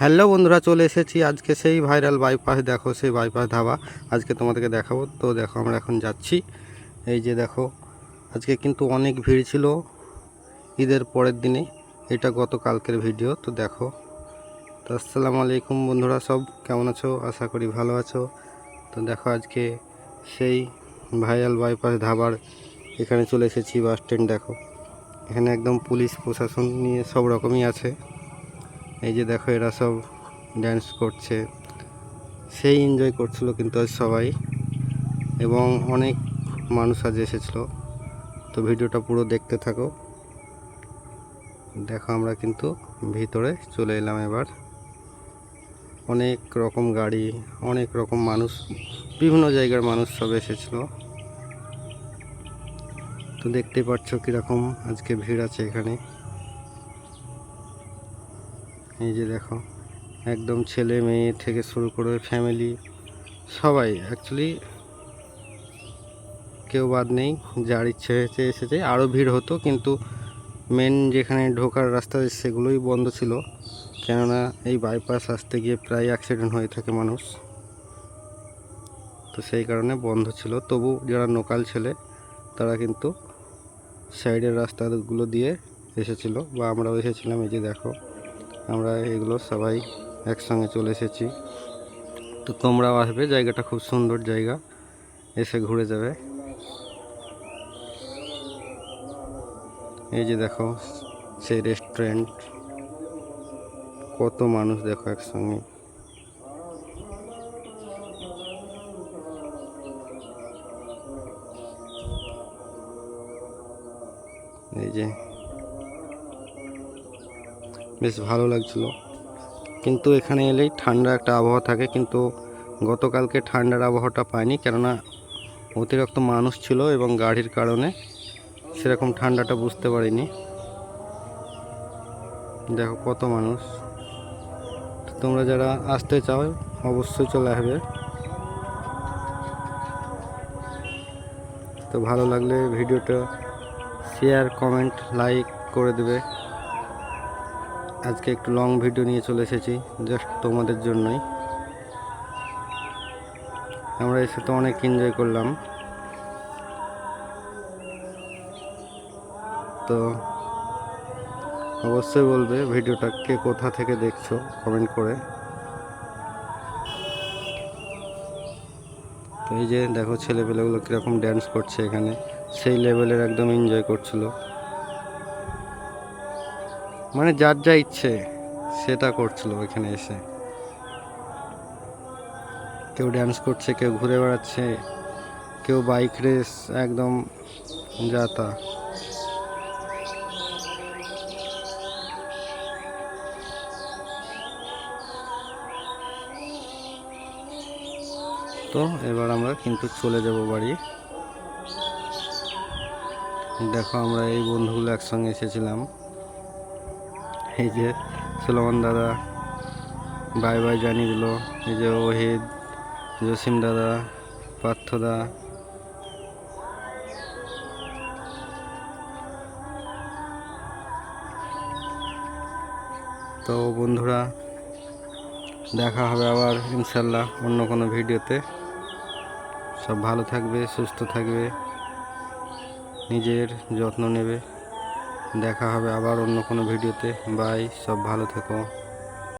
Hello বন্ধুরা, চলে এসেছি আজকে সেই ভাইরাল বাইপাস দেখো সেই বাইপাস ধাবা। আজকে তোমাদেরকে দেখাবো। তো দেখো আমরা এখন যাচ্ছি। এই যে দেখো, আজকে কিন্তু অনেক ভিড় ছিল ঈদের পরের দিনে। এটা গতকালকের ভিডিও। তো দেখো, তো আসসালামু আলাইকুম বন্ধুরা, সব কেমন আছো? আশা করি ভালো আছো। তো দেখো আজকে সেই ভাইরাল বাইপাস ধাবার এখানে চলে এসেছি, বাস স্ট্যান্ড দেখো। এখানে একদম পুলিশ প্রশাসন নিয়ে সব রকমই আছে। এই যে দেখো এরা সব ড্যান্স করছে। সেই এনজয় করছিল কিন্তু আজ সবাই। এবং অনেক মানুষ আজ এসেছিল। তো ভিডিওটা পুরো দেখতে থাকো। দেখো আমরা কিন্তু ভিতরে চলে এলাম এবার। অনেক রকম গাড়ি, অনেক রকম মানুষ, বিভিন্ন জায়গার মানুষ সব এসেছিল। তো দেখতে পাচ্ছ কীরকম আজকে ভিড় আছে এখানে। এই যে দেখো, একদম ছেলে মেয়ে থেকে শুরু করে ফ্যামিলি সবাই অ্যাকচুয়ালি কেউ বাদ নেই, যার ইচ্ছে হয়েছে এসেছে। আরও ভিড় হতো, কিন্তু মেন যেখানে ঢোকার রাস্তা সেগুলোই বন্ধ ছিল। কেননা এই বাইপাস আসতে গিয়ে প্রায় অ্যাক্সিডেন্ট হয়ে থাকে মানুষ। তো সেই কারণে বন্ধ ছিল। তবু যারা লোকাল ছেলে, তারা কিন্তু সাইডের রাস্তাগুলো দিয়ে এসেছিল, বা আমরাও এসেছিলাম। এই যে দেখো আমরা এগুলো সবাই একসঙ্গে চলে এসেছি। তো তোমরাও আসবে, জায়গাটা খুব সুন্দর জায়গা। এসে ঘুরে যাবে। এই যে দেখো, সেই রেস্টুরেন্ট কত মানুষ দেখো একসঙ্গে। এই যে বেশ ভালো লাগছিল। কিন্তু এখানে এলেই ঠান্ডা একটা আবহাওয়া থাকে, কিন্তু গতকালকে ঠান্ডার আবহাওয়াটা পাইনি, কেননা অতিরিক্ত মানুষ ছিল এবং গাড়ির কারণে সেরকম ঠান্ডাটা বুঝতে পারিনি। দেখো কত মানুষ। তোমরা যারা আসতে চাও, অবশ্যই চলে আসবে। তো ভালো লাগলে ভিডিওটা শেয়ার কমেন্ট লাইক করে দেবে। আজকে একটু লং ভিডিও নিয়ে চলে এসেছি জাস্ট তোমাদের জন্যই। আমরা এসে তো অনেক এনজয় করলাম। তো অবশ্যই বলবে ভিডিওটা কে কোথা থেকে দেখছ কমেন্ট করে। তো এই যে দেখো ছেলেপেলেগুলো কীরকম ড্যান্স করছে এখানে, সেই লেভেলের একদম এনজয় করছিল। মানে যার যা ইচ্ছে সেটা করছিল ওইখানে এসে। কেউ ড্যান্স করছে, কেউ ঘুরে বেড়াচ্ছে, কেউ বাইক রেস একদম যা তা। তো এবার আমরা কিন্তু চলে যাব বাড়ি। দেখো আমরা এই বন্ধুগুলো একসঙ্গে এসেছিলাম। এই যে সুলমান দাদা বাই বাই জানিয়ে দিল। এই যে ওহিদ জসিম দাদা পার্থদা তো বন্ধুরা, দেখা হবে আবার ইনশাল্লাহ অন্য কোনো ভিডিওতে। সব ভালো থাকবে, সুস্থ থাকবে, নিজের যত্ন নেবে। দেখা হবে আবার অন্য কোনো ভিডিওতে। বাই সব ভালো থেকো।